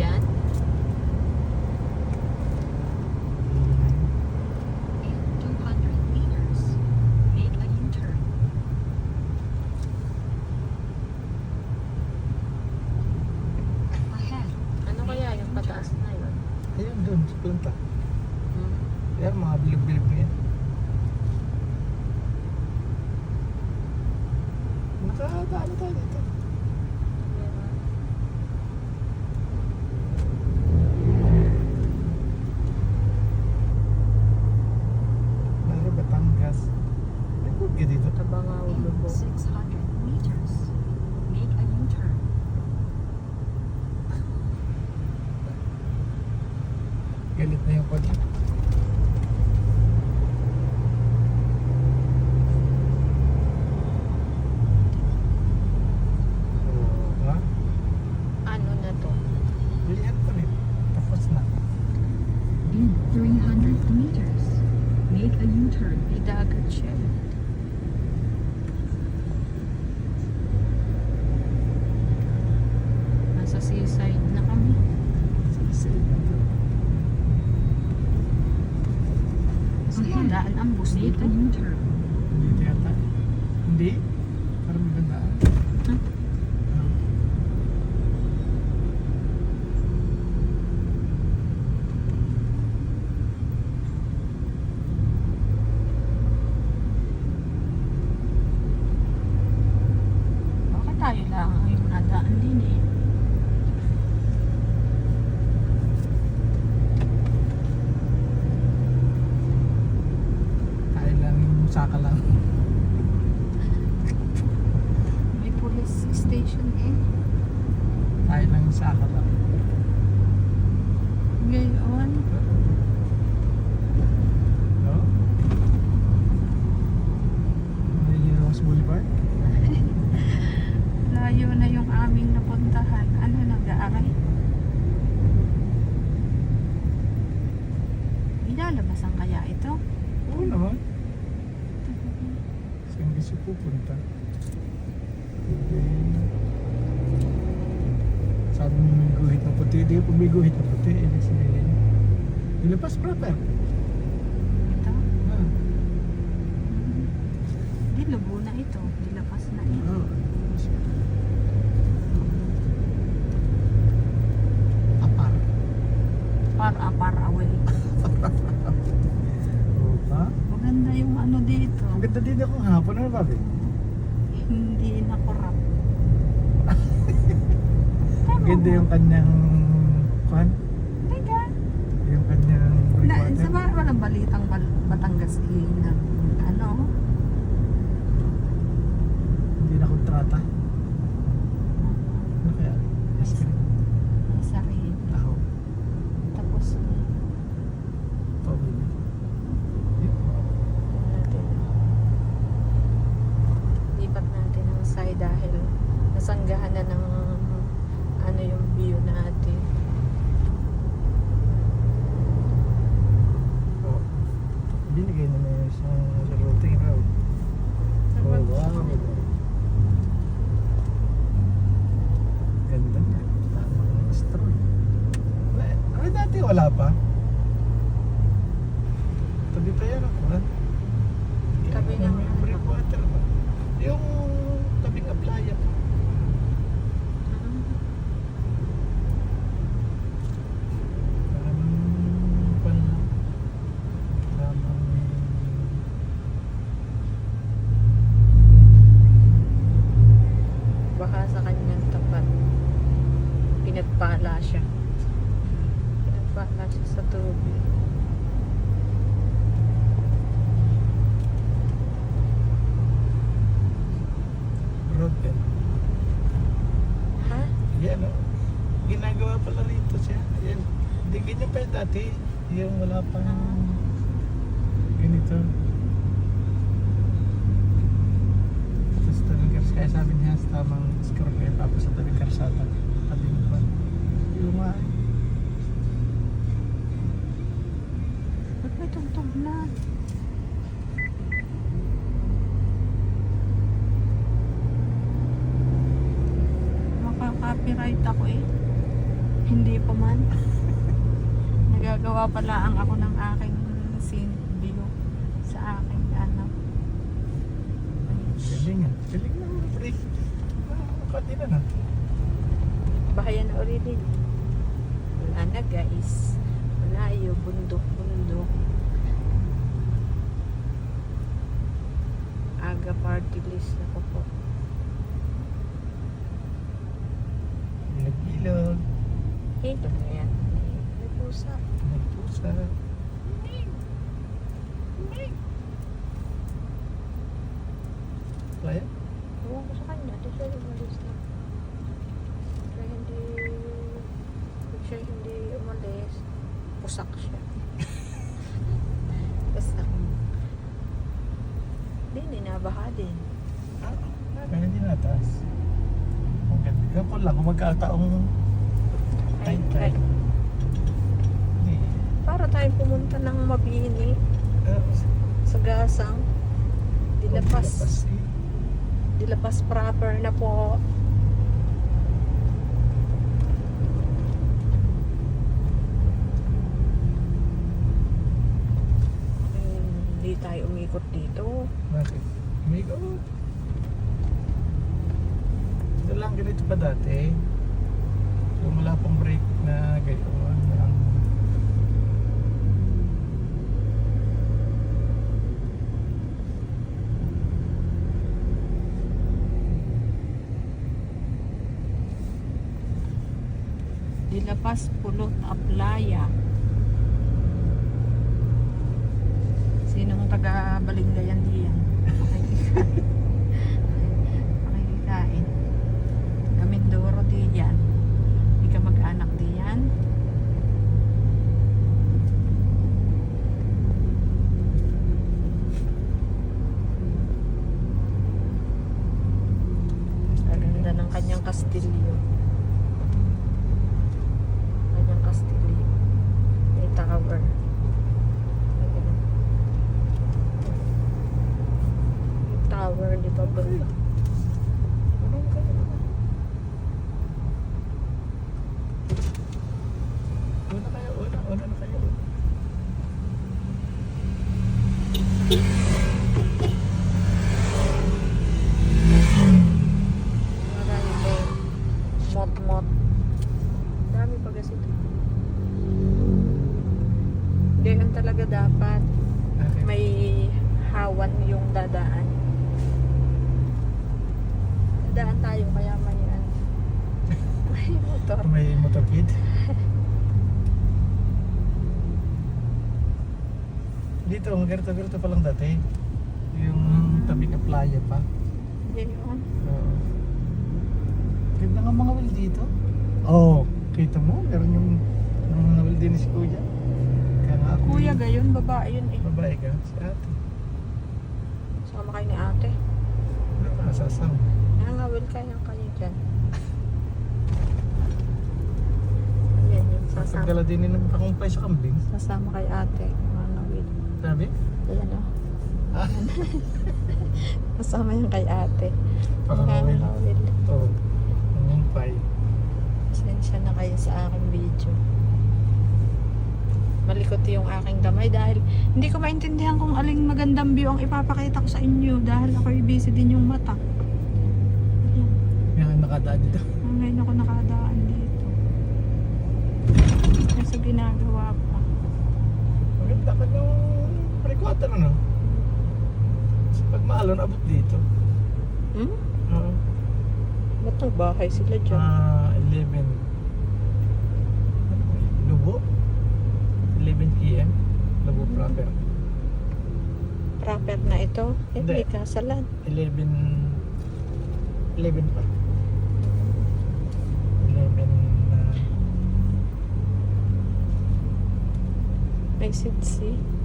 Yan. In 200 meters, make a U-turn. Ahead, Ano kaya yung pataas na yun? Ayun doon, sa planta. Hmm. Yan, mga bilog-bilog na yan. Nakadaan tayo dito. Galit na yung kotse. Oo, ha? Ano na to? Bilihan ko rin. Tapos na. In 300 meters, make a U-turn. May dagat siya. Nasa seaside na kami. Ahead, Dito. Hindi yata. Hindi? Parang may gandaan. Huh? Ah. Bakit tayo lang yung nadaan din eh? Tayo lang yung saka lang. May police station eh. Tayo lang yung saka lang. Ngayon, No? Ano Rose Boulevard? layo na yung aming napuntahan. Ano nag-aaray? Ilalabasan kaya ito? Oo naman. Gusto pupunta? Eh, Sabi mo may guhit na puti. Di po may guhit na puti. Ibig sabihin. Nilapas proper. Ito? Ah. Di lubo na ito. Dilapas na ito. Oo. Apar. Far, ah, far away. Oo ba? Maganda yung ano dito. Ang ganda din ako hapon. Ba? Be? Hindi na korap. Ang ganda yung kanyang kwan. Teka. Yung kanyang Na, sa ba walang balitang bal- Batangas eh, ng ano? Hindi na kontrata. Ano kaya? Yes, ka rin. May sarili. Taho. Tapos, Pabili. natin. Lipat natin ang side dahil nasanggahan na ng ano yung view natin. Oh. Binigay na na yun sa sa routing road. Oh, wow. Ganda niya. Tamang stroll. Wala- Ano dati wala pa? Tabi pa yan ako. ha? Tabi ng Yung ano? breakwater ba? Yung tabing aplaya pa. Tamang pan lang. Tamang Baka sa kanyang tapat. Pinagpala siya. Pinagpala siya sa tubig. road. Ha? Yan o. Ginagawa pala rito siya. Yan. Hindi ganyan pa dati. Yung wala pang ganito. Tapos karsada. Kaya sabi niya tamang scorpion. Tapos sa tabing karsada. Yung nga. Ba't may tugtog na? Makaka-copyright ako eh. Hindi pa man. Nagagawa pala ang ako ng aking scene view sa aking ano. Galing ah. Galing na pre. Ah, Makati na na. Bahaya na din. Wala na guys. Malayo, bundok, bundok. Aga party list na ko po. Ilog-ilog. Ito na yan. May pusa. May pusa. Kaya? Ewan ko sa kanya. Di siya umalis na. Kaya hindi... Pag siya hindi umalis, pusak siya. Pusak. Hindi, ninabaha din. Ah, kaya hindi nataas. Ang ganda. Kapon lang kung magkataong time. Hindi. Para tayo pumunta ng Mabini sa Gasang. Dilapas Dilapas. eh. Dilapas proper na po. Hmm, Hindi tayo umikot dito. Bakit? Amigo. Ito lang ganito ba dati? Yung wala pang break na gayon. Ang Dilapas Pulot Aplaya. Sinong taga Balinggayan diyan? Pakikikain. Pakikikain. Taga Mindoro diyan. Hindi ka mag-anak diyan. Ang ganda ng kanyang kastilyo. Kanyang kastilyo. May tower. Ayan. Ba? Anong kaya? Una kayo, una, una na kayo. Marami pa yung mot-mot. Dami pa kasi ito. Ganyan talaga dapat. Okay. May hawan yung dadaan. Dadaan tayo kaya may ano. May motor. May motorkid. Dito, ganito-ganito pa lang dati. Yung tabi na playa pa. Yan yun. Oo. Ganda nga mga wheel dito. Oo, oh, kita mo, meron yung, yung mga wheel din si Kuya. Kaya nga ako, Kuya gayon, babae yun eh. babae ka, si ate. Sama kayo ni ate. Nakasasama. Nangawil kaya kayo dyan. Ayan yun, sasama. Pagdala din ng pakumpay sa kambing. Sasama kay ate. Nangawil. Sabi? Ayan o. Ah, Kasama yan kay ate. pakakawil. Nangawil. Oo. Pakumpay. Pasensya na kayo sa aking video. Malikot yung aking damay dahil hindi ko maintindihan kung aling magandang view ang ipapakita ko sa inyo dahil ako'y busy din yung mata. Ayan. Yan, nakadaan dito. Ngayon ako nakadaan. Kasi ginagawa pa. Maganda ka yung prekwata na no? Kasi pag maalon, abot dito. Hmm? Oo. Ba't nagbahay sila dyan? Ah, 11. Lubo? 11 p.m. Lubo proper. Proper na ito? Eh, Hindi. kasalan. 11 11 pa. 11 na May sidsi.